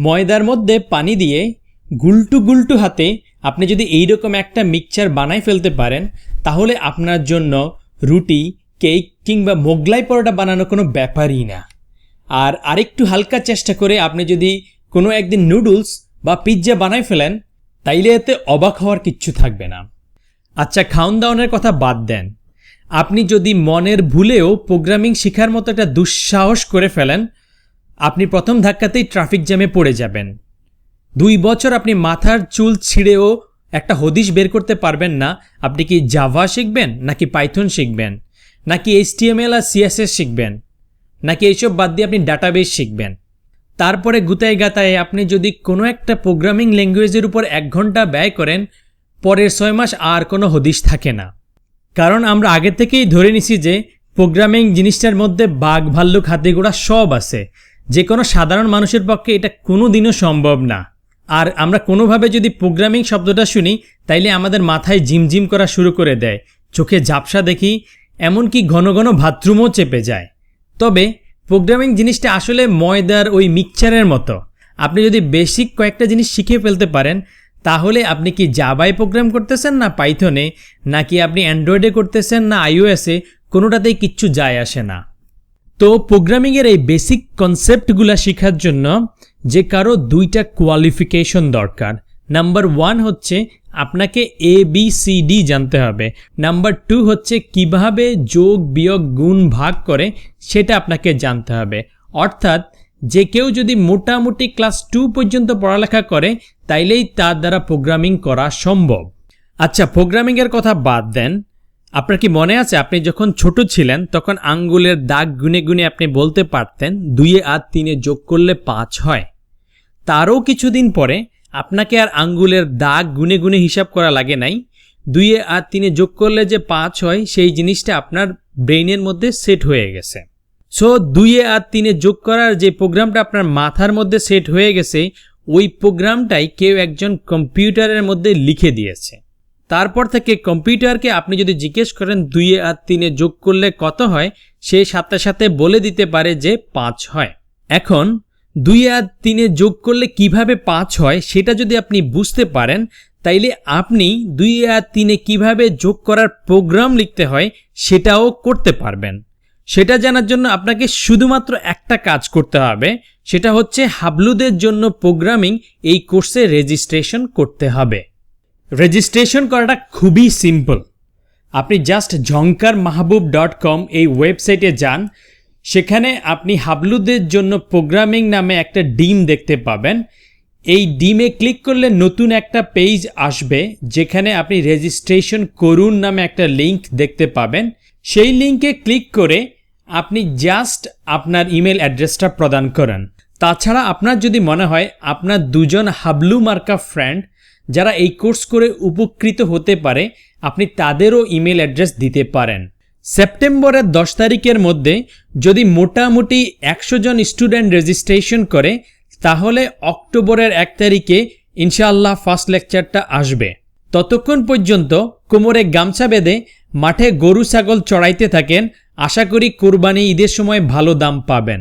ময়দার মধ্যে পানি দিয়ে গুলটু গুলটু হাতে আপনি যদি এইরকম একটা মিক্সচার বানাই ফেলতে পারেন, তাহলে আপনার জন্য রুটি, কেক কিংবা মোগলাই পরোটা বানানো কোনো ব্যাপারই না। আর আরেকটু হালকা চেষ্টা করে আপনি যদি কোনো একদিন নুডলস বা পিৎজা বানাই ফেলেন, তাইলে এতে অবাক হওয়ার কিচ্ছু থাকবে না। আচ্ছা খাওন দাওয়ানের কথা বাদ দেন। আপনি যদি মনের ভুলেও প্রোগ্রামিং শেখার মতো একটা দুঃসাহস করে ফেলেন আপনি প্রথম ধাক্কাতেই ট্রাফিক জ্যামে পড়ে যাবেন। দুই বছর আপনি মাথার চুল ছিঁড়েও একটা হদিশ বের করতে পারবেন না। আপনি কি জাভা শিখবেন, নাকি পাইথন শিখবেন, নাকি এইচটিএমএল আর সিএসএস শিখবেন, নাকি এইসব বাদ দিয়ে আপনি ডাটাবেস শিখবেন? তারপরে গুতায় গাতায় আপনি যদি কোনো একটা প্রোগ্রামিং ল্যাঙ্গুয়েজের উপর এক ঘণ্টা ব্যয় করেন, পরের ছয় মাস আর কোনো হদিশ থাকে না। কারণ আমরা আগে থেকেই ধরে নিছি যে প্রোগ্রামিং জিনিসটার মধ্যে বাঘ, ভাল্লুক, হাতিগুড়া সব আছে। যে কোনো সাধারণ মানুষের পক্ষে এটা কোনো দিনও সম্ভব না। আর আমরা কোনোভাবে যদি প্রোগ্রামিং শব্দটা শুনি, তাইলে আমাদের মাথায় ঝিমঝিম করা শুরু করে দেয়। চোখে ঝাপসা দেখি, এমনকি ঘন ঘন বাথরুমও চেপে যায়। তবে প্রোগ্রামিং জিনিসটা আসলে ময়দার ওই মিক্সচারের মতো। আপনি যদি বেসিক কয়েকটা জিনিস শিখে ফেলতে পারেন, তাহলে আপনি কি জাবায় প্রোগ্রাম করতেছেন না পাইথনে, নাকি আপনি অ্যান্ড্রয়েডে করতেছেন না আইওএসে, কোনোটাতেই কিচ্ছু যায় আসে না। তো প্রোগ্রামিংয়ের এই বেসিক কনসেপ্টগুলো শেখার জন্য যে কারও দুইটা কোয়ালিফিকেশন দরকার। নাম্বার ওয়ান হচ্ছে আপনাকে এ বি সি ডি জানতে হবে। নাম্বার টু হচ্ছে কীভাবে যোগ, বিয়োগ, গুণ ভাগ করে সেটা আপনাকে জানতে হবে। অর্থাৎ যে কেউ যদি মোটামুটি ক্লাস টু পর্যন্ত পড়ালেখা করে, তাইলেই তার দ্বারা প্রোগ্রামিং করা সম্ভব। আচ্ছা প্রোগ্রামিংয়ের কথা বাদ দেন। আপনার কি মনে আছে, আপনি যখন ছোট ছিলেন, তখন আঙ্গুলের দাগ গুনে গুনে আপনি বলতে পারতেন, দুইয়ে আর তিনে যোগ করলে পাঁচ হয়। তারও কিছুদিন পরে আপনাকে আর আঙ্গুলের দাগ গুনে গুনে হিসাব করা লাগে নাই, দুইয়ে আর তিনে যোগ করলে যে পাঁচ হয়, সেই জিনিসটা আপনার ব্রেইনের মধ্যে সেট হয়ে গেছে। সো, দুইয়ে আর তিনে যোগ করার যে প্রোগ্রামটা আপনার মাথার মধ্যে সেট হয়ে গেছে, ওই প্রোগ্রামটাই কেউ একজন কম্পিউটারের মধ্যে লিখে দিয়েছে। তারপর থেকে কম্পিউটারকে আপনি যদি জিজ্ঞেস করেন দুইয়ে আর তিনে যোগ করলে কত হয়, সে সাথে সাথে বলে দিতে পারে যে পাঁচ হয়। এখন দুই আর তিনে যোগ করলে কীভাবে পাঁচ হয়, সেটা যদি আপনি বুঝতে পারেন, তাইলে আপনি দুই আর তিনে কীভাবে যোগ করার প্রোগ্রাম লিখতে হয়, সেটাও করতে পারবেন। সেটা জানার জন্য আপনাকে শুধুমাত্র একটা কাজ করতে হবে, সেটা হচ্ছে হাবলুদের জন্য প্রোগ্রামিং এই কোর্সে রেজিস্ট্রেশন করতে হবে। রেজিস্ট্রেশন করাটা খুবই সিম্পল আপনি জাস্ট ঝঙ্কার মাহবুব ডট কম এই ওয়েবসাইটে যান। সেখানে আপনি হাবলুদের জন্য প্রোগ্রামিং নামে একটা ডিম দেখতে পাবেন। এই ডিমে ক্লিক করলে নতুন একটা পেজ আসবে, যেখানে আপনি রেজিস্ট্রেশন করুন নামে একটা লিংক দেখতে পাবেন। সেই লিঙ্কে ক্লিক করে আপনি জাস্ট আপনার ইমেল অ্যাড্রেসটা প্রদান করেন। তাছাড়া আপনার যদি মনে হয় আপনার দুজন হাবলু মার্কা ফ্রেন্ড যারা এই কোর্স করে উপকৃত হতে পারে, আপনি তাদেরও ইমেল অ্যাড্রেস দিতে পারেন। সেপ্টেম্বরের দশ তারিখের মধ্যে যদি মোটামুটি একশো জন স্টুডেন্ট রেজিস্ট্রেশন করে, তাহলে অক্টোবরের এক তারিখে ইনশাআল্লাহ ফার্স্ট লেকচারটা আসবে। ততক্ষণ পর্যন্ত কোমরে গামছা বেঁধে মাঠে গরু ছাগল চড়াইতে থাকেন। আশা করি কোরবানি ঈদের সময় ভালো দাম পাবেন।